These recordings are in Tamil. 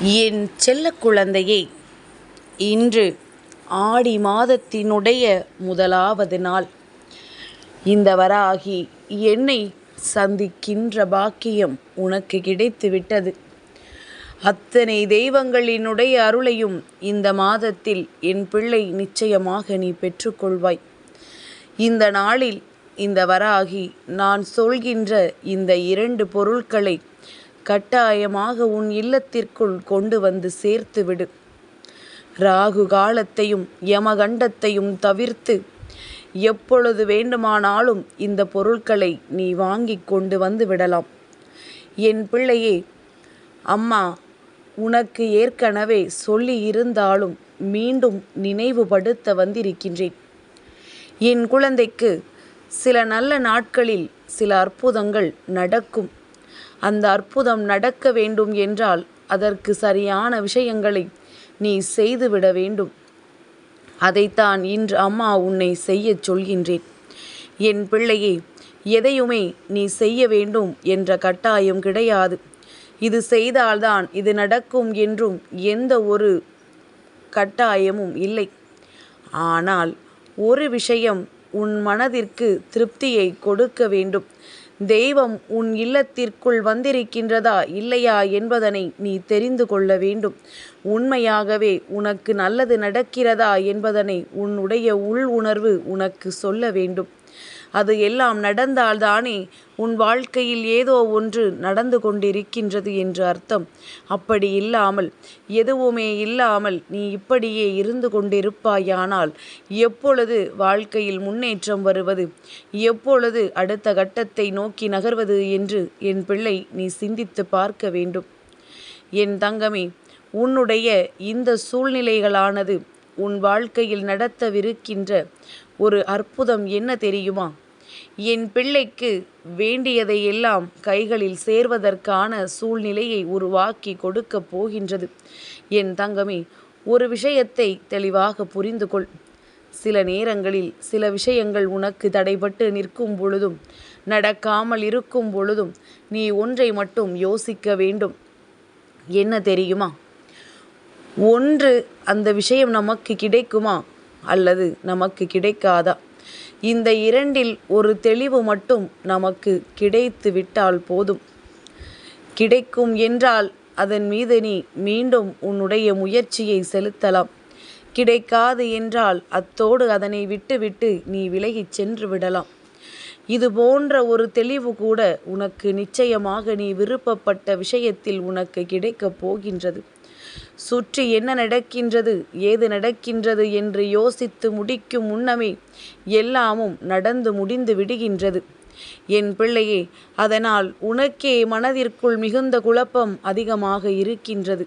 என் செல்ல குழந்தையே இன்று ஆடி மாதத்தினுடைய முதலாவது நாள். இந்த வராகி என்னை சந்திக்கின்ற பாக்கியம் உனக்கு கிடைத்து விட்டது. அத்தனை தெய்வங்களினுடைய அருளையும் இந்த மாதத்தில் என் பிள்ளை நிச்சயமாக நீ பெற்றுக்கொள்வாய். இந்த நாளில் இந்த வராகி நான் சொல்கின்ற இந்த இரண்டு பொருட்களை கட்டாயமாக உன் இல்லத்திற்குள் கொண்டு வந்து சேர்த்து விடு ராகு காலத்தையும் யமகண்டத்தையும் தவிர்த்து எப்பொழுது வேண்டுமானாலும் இந்த பொருட்களை நீ வாங்கி கொண்டு வந்து விடலாம். என் பிள்ளையே அம்மா உனக்கு ஏற்கனவே சொல்லி இருந்தாலும் மீண்டும் நினைவுபடுத்த வந்திருக்கின்றேன். என் குழந்தைக்கு சில நல்ல நாட்களில் சில அற்புதங்கள் நடக்கும். அந்த அற்புதம் நடக்க வேண்டும் என்றால் அதற்கு சரியான விஷயங்களை நீ செய்துவிட வேண்டும். அதைத்தான் இன்று அம்மா உன்னை செய்யச் சொல்கின்றேன். என் பிள்ளையே எதையுமே நீ செய்ய வேண்டும் என்ற கட்டாயம் கிடையாது. இது செய்தால்தான் இது நடக்கும் என்றும் எந்த ஒரு கட்டாயமும் இல்லை. ஆனால் ஒரு விஷயம் உன் மனதிற்கு திருப்தியை கொடுக்க வேண்டும். தெய்வம் உன் இல்லத்திற்குள் வந்திருக்கின்றதா இல்லையா என்பதனை நீ தெரிந்து கொள்ள வேண்டும். உண்மையாகவே உனக்கு நல்லது நடக்கிறதா என்பதனை உன்னுடைய உள் உணர்வு உனக்கு சொல்ல வேண்டும். அது எல்லாம் நடந்தால்தானே உன் வாழ்க்கையில் ஏதோ ஒன்று நடந்து கொண்டிருக்கின்றது என்று அர்த்தம். அப்படி இல்லாமல் எதுவுமே இல்லாமல் நீ இப்படியே இருந்து கொண்டிருப்பாயானால் எப்பொழுது வாழ்க்கையில் முன்னேற்றம் வருவது? எப்பொழுது அடுத்த கட்டத்தை நோக்கி நகர்வது என்று என் பிள்ளை நீ சிந்தித்து பார்க்க வேண்டும். என் தங்கமே உன்னுடைய இந்த சூழ்நிலைகளானது உன் வாழ்க்கையில் நடத்தவிருக்கின்ற ஒரு அற்புதம் என்ன தெரியுமா? என் பிள்ளைக்கு வேண்டியதை எல்லாம் கைகளில் சேர்வதற்கான சூழ்நிலையை உருவாக்கி கொடுக்கப் போகின்றது. என் தங்கமே ஒரு விஷயத்தை தெளிவாக புரிந்து கொள். சில நேரங்களில் சில விஷயங்கள் உனக்கு தடைபட்டு நிற்கும் பொழுதும் நடக்காமல் இருக்கும் பொழுதும் நீ ஒன்றை மட்டும் யோசிக்க வேண்டும். என்ன தெரியுமா? ஒன்று அந்த விஷயம் நமக்கு கிடைக்குமா? அல்லது நமக்கு கிடைக்காதா? இந்த இரண்டில் ஒரு தெளிவு மட்டும் நமக்கு கிடைத்து விட்டால் போதும். கிடைக்கும் என்றால் அதன் மீது நீ மீண்டும் உன்னுடைய முயற்சியை செலுத்தலாம். கிடைக்காது என்றால் அத்தோடு அதனை விட்டுவிட்டு நீ விலகிச் சென்று விடலாம். இது போன்ற ஒரு தெளிவு கூட உனக்கு நிச்சயமாக நீ விருப்பப்பட்ட விஷயத்தில் உனக்கு கிடைக்கப் போகின்றது. சுற்றி என்ன நடக்கின்றது ஏது நடக்கின்றது என்று யோசித்து முடிக்கும் முன்னமே எல்லாமும் நடந்து முடிந்து விடுகின்றது. என் பிள்ளையே அதனால் உனக்கே மனதிற்குள் மிகுந்த குழப்பம் அதிகமாக இருக்கின்றது.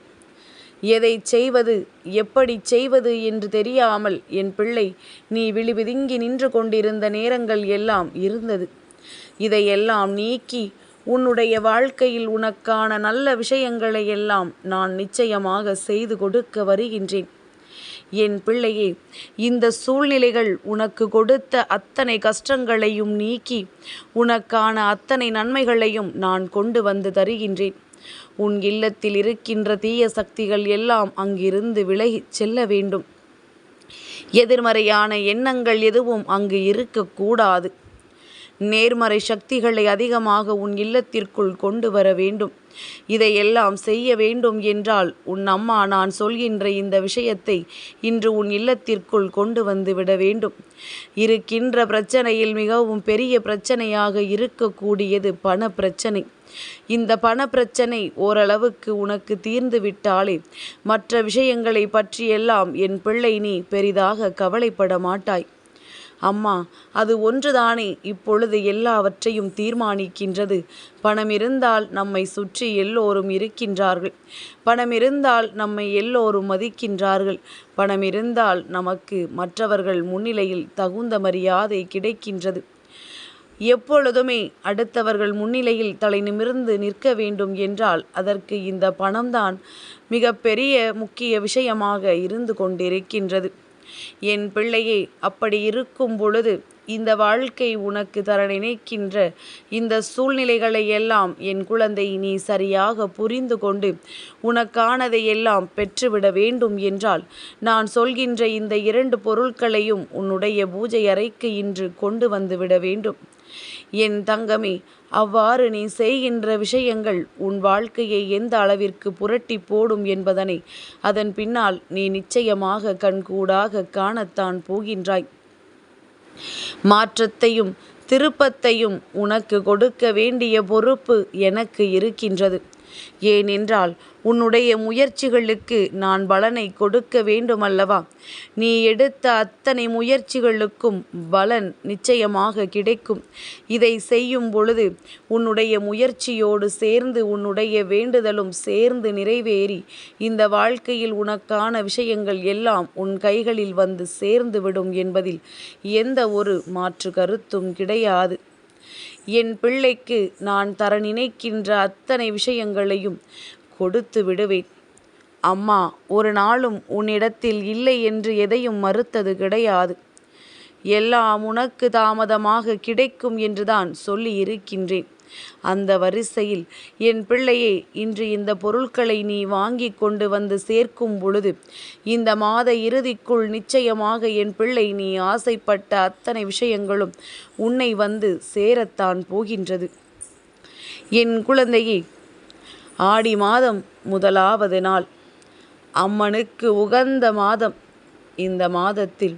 எதை செய்வது எப்படி செய்வது என்று தெரியாமல் என் பிள்ளை நீ விழிவிதுங்கி நின்று கொண்டிருந்த நேரங்கள் எல்லாம் இருந்தது. இதையெல்லாம் நீக்கி உன்னுடைய வாழ்க்கையில் உனக்கான நல்ல விஷயங்களை எல்லாம் நான் நிச்சயமாக செய்து கொடுக்க வருகின்றேன். என் பிள்ளையே இந்த சூழ்நிலைகள் உனக்கு கொடுத்த அத்தனை கஷ்டங்களையும் நீக்கி உனக்கான அத்தனை நன்மைகளையும் நான் கொண்டு வந்து தருகின்றேன். உன் இல்லத்தில் இருக்கின்ற தீய சக்திகள் எல்லாம் அங்கிருந்து விலகிச் செல்ல வேண்டும். எதிர்மறையான எண்ணங்கள் எதுவும் அங்கு இருக்கக்கூடாது. நேர்மறை சக்திகளை அதிகமாக உன் இல்லத்திற்குள் கொண்டு வர வேண்டும். இதையெல்லாம் செய்ய வேண்டும் என்றால் உன் அம்மா நான் சொல்கின்ற இந்த விஷயத்தை இன்று உன் இல்லத்திற்குள் கொண்டு வந்து விட வேண்டும். இருக்கின்ற பிரச்சனையில் மிகவும் பெரிய பிரச்சனையாக இருக்கக்கூடியது பண பிரச்சனை இந்த பண பிரச்சனை ஓரளவுக்கு உனக்கு தீர்ந்து விட்டாலே மற்ற விஷயங்களை பற்றியெல்லாம் என் பிள்ளை நீ பெரிதாக கவலைப்பட மாட்டாய். அம்மா அது ஒன்றுதானே? இப்பொழுது எல்லாவற்றையும் தீர்மானிக்கின்றது. பணம் இருந்தால் நம்மை சுற்றி எல்லோரும் இருக்கின்றார்கள். பணம் இருந்தால் நம்மை எல்லோரும் மதிக்கின்றார்கள். பணம் இருந்தால் நமக்கு மற்றவர்கள் முன்னிலையில் தகுந்த மரியாதை கிடைக்கின்றது. எப்பொழுதுமே அடுத்தவர்கள் முன்னிலையில் தலை நிமிர்ந்து நிற்க வேண்டும் என்றால் அதற்கு இந்த பணம்தான் மிக பெரிய முக்கிய விஷயமாக இருந்து கொண்டிருக்கின்றது. என் பிள்ளையை அப்படி இருக்கும் பொழுது இந்த வாழ்க்கை உனக்கு தர நினைக்கின்ற இந்த சூழ்நிலைகளை எல்லாம் என் குழந்தை நீ சரியாக புரிந்து கொண்டு உனக்கானதை எல்லாம் பெற்றுவிட வேண்டும் என்றால் நான் சொல்கின்ற இந்த இரண்டு பொருட்களையும் உன்னுடைய பூஜை அறைக்கு இன்று கொண்டு வந்துவிட வேண்டும். என் தங்கமே அவ்வாறு நீ செய்கின்ற விஷயங்கள் உன் வாழ்க்கையை எந்த அளவிற்கு புரட்டி போடும் என்பதனை அதன் பின்னால் நீ நிச்சயமாக கண்கூடாக காணத்தான் போகின்றாய். மாற்றத்தையும் திருப்பத்தையும் உனக்கு கொடுக்க வேண்டிய பொறுப்பு எனக்கு இருக்கின்றது. ஏனென்றால் உன்னுடைய முயற்சிகளுக்கு நான் பலனை கொடுக்க வேண்டுமல்லவா? நீ எடுத்த அத்தனை முயற்சிகளுக்கும் பலன் நிச்சயமாக கிடைக்கும். இதை செய்யும் பொழுது உன்னுடைய முயற்சியோடு சேர்ந்து உன்னுடைய வேண்டுதலும் சேர்ந்து நிறைவேறி இந்த வாழ்க்கையில் உனக்கான விஷயங்கள் எல்லாம் உன் கைகளில் வந்து சேர்ந்து விடும் என்பதில் எந்த ஒரு மாற்று கருத்தும் கிடையாது. என் பிள்ளைக்கு நான் தர நினைக்கின்ற அத்தனை விஷயங்களையும் கொடுத்து விடுவேன். அம்மா ஒரு நாளும் உன்னிடத்தில் இல்லை என்று எதையும் மறுத்தது கிடையாது. எல்லாம் உனக்கு தாமதமாக கிடைக்கும் என்றுதான் சொல்லி இருக்கின்றேன் அந்த வரிசையில் என் பிள்ளையே இன்று இந்த பொருட்களை நீ வாங்கி கொண்டு வந்து சேர்க்கும் பொழுது இந்த மாத இறுதிக்குள் நிச்சயமாக என் பிள்ளை நீ ஆசைப்பட்ட அத்தனை விஷயங்களும் உன்னை வந்து சேரத்தான் போகின்றது. என் குழந்தையே ஆடி மாதம் முதலாவது நாள். அம்மனுக்கு உகந்த மாதம் இந்த மாதத்தில்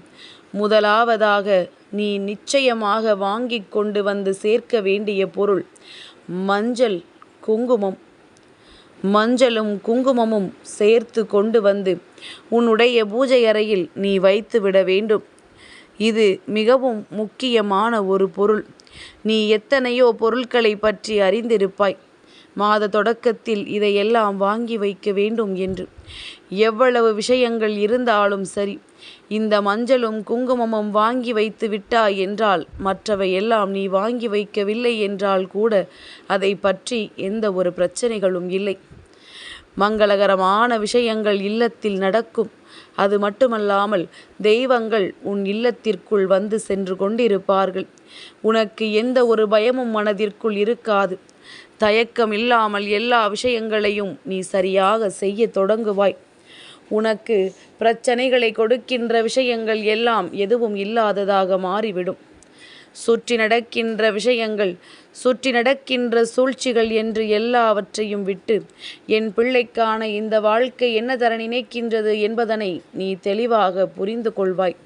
முதலாவதாக நீ நிச்சயமாக வாங்கி கொண்டு வந்து சேர்க்க வேண்டிய பொருள் மஞ்சள் குங்குமம். மஞ்சளும் குங்குமமும் சேர்த்து கொண்டு வந்து உன்னுடைய பூஜை அறையில் நீ வைத்து விட வேண்டும். இது மிகவும் முக்கியமான ஒரு பொருள். நீ எத்தனையோ பொருட்களை பற்றி அறிந்திருப்பாய். மாத தொடக்கத்தில் இதையெல்லாம் வாங்கி வைக்க வேண்டும் என்று. எவ்வளவு விஷயங்கள் இருந்தாலும் சரி இந்த மஞ்சளும் குங்குமமும் வாங்கி வைத்து விட்டாய் என்றால் மற்றவை எல்லாம் நீ வாங்கி வைக்கவில்லை என்றால் கூட அதை பற்றி எந்த ஒரு பிரச்சனைகளும் இல்லை. மங்களகரமான விஷயங்கள் இல்லத்தில் நடக்கும். அது மட்டுமல்லாமல் தெய்வங்கள் உன் இல்லத்திற்குள் வந்து சென்று கொண்டிருப்பார்கள். உனக்கு எந்த ஒரு பயமும் மனதிற்குள் இருக்காது. தயக்கம் இல்லாமல் எல்லா விஷயங்களையும் நீ சரியாக செய்ய தொடங்குவாய். உனக்கு பிரச்சனைகளை கொடுக்கின்ற விஷயங்கள் எல்லாம் எதுவும் இல்லாததாக மாறிவிடும். சுற்றி நடக்கின்ற விஷயங்கள் சுற்றி நடக்கின்ற சூழ்ச்சிகள் என்று எல்லாவற்றையும் விட்டு என் பிள்ளைக்கான இந்த வாழ்க்கை என்ன தர நினைக்கின்றது என்பதனை நீ தெளிவாக புரிந்து கொள்வாய்.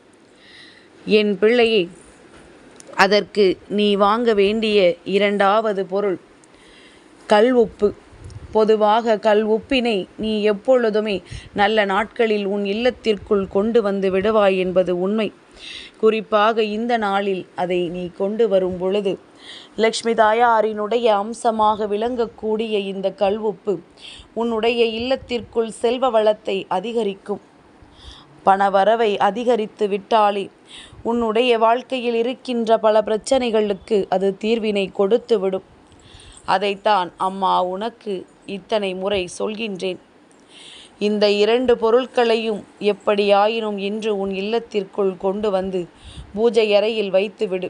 என் பிள்ளையை அதற்கு நீ வாங்க வேண்டிய இரண்டாவது பொருள் கல் உப்பு. பொதுவாக கல் உப்பினை நீ எப்பொழுதுமே நல்ல நாட்களில் உன் இல்லத்திற்குள் கொண்டு வந்து விடுவாய் என்பது உண்மை. குறிப்பாக இந்த நாளில் அதை நீ கொண்டு வரும் பொழுது. லக்ஷ்மி தாயாரினுடைய அம்சமாக விளங்கக்கூடிய இந்த கல் உப்பு உன்னுடைய இல்லத்திற்குள் செல்வ வளத்தை அதிகரிக்கும். பணவரவை அதிகரித்து விட்டாலே உன்னுடைய வாழ்க்கையில் இருக்கின்ற பல பிரச்சனைகளுக்கு அது தீர்வினை கொடுத்து விடும் அதைத்தான் அம்மா உனக்கு இத்தனை முறை சொல்கின்றேன். இந்த இரண்டு பொருட்களையும் எப்படியாயினும் இன்று உன் இல்லத்திற்குள் கொண்டு வந்து பூஜை அறையில் வைத்துவிடு.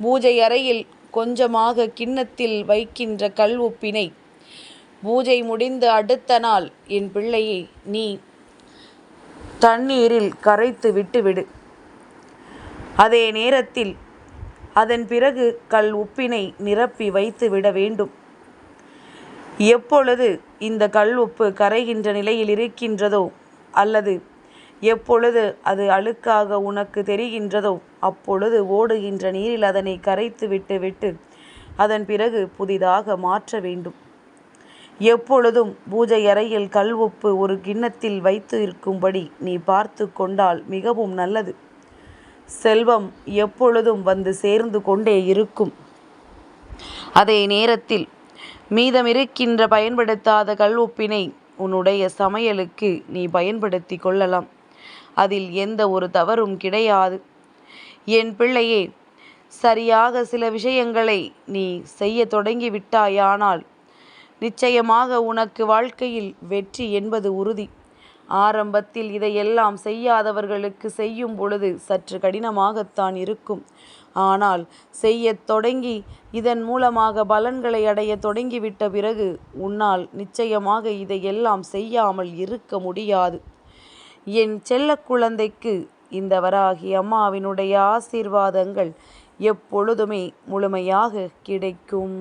பூஜை அறையில் கொஞ்சமாக கிண்ணத்தில் வைக்கின்ற கல் உப்பினை பூஜை முடிந்து அடுத்த நாள் என் பிள்ளையை நீ தண்ணீரில் கரைத்து விட்டுவிடு. அதே நேரத்தில் அதன் பிறகு கல் உப்பினை நிரப்பி வைத்து விட வேண்டும். எப்பொழுது இந்த கல் உப்பு கரைகின்ற நிலையில் இருக்கின்றதோ அல்லது எப்பொழுது அது அழுக்காக உனக்கு தெரிகின்றதோ அப்பொழுது ஓடுகின்ற நீரில் அதனை கரைத்து விட்டு விட்டு அதன் பிறகு புதிதாக மாற்ற வேண்டும். எப்பொழுதும் பூஜை அறையில் கல் உப்பு ஒரு கிண்ணத்தில் வைத்து இருக்கும்படி நீ பார்த்து கொண்டால் மிகவும் நல்லது. செல்வம் எப்பொழுதும் வந்து சேர்ந்து கொண்டே இருக்கும். அதே நேரத்தில் மீதமிருக்கின்ற பயன்படுத்தாத கல்வொப்பினை உன்னுடைய சமையலுக்கு நீ பயன்படுத்தி கொள்ளலாம். அதில் எந்த ஒரு தவறும் கிடையாது. என் பிள்ளையே சரியாக சில விஷயங்களை நீ செய்ய தொடங்கி விட்டாயானால் நிச்சயமாக உனக்கு வாழ்க்கையில் வெற்றி என்பது உறுதி. ஆரம்பத்தில் இதையெல்லாம் செய்யாதவர்களுக்கு செய்யும் பொழுது சற்று கடினமாகத்தான் இருக்கும். ஆனால் செய்யத் தொடங்கி இதன் மூலமாக பலன்களை அடைய தொடங்கிவிட்ட பிறகு உன்னால் நிச்சயமாக இதையெல்லாம் செய்யாமல் இருக்க முடியாது. என் செல்ல குழந்தைக்கு இந்த வராகி அம்மாவினுடைய ஆசீர்வாதங்கள் எப்பொழுதுமே முழுமையாக கிடைக்கும்.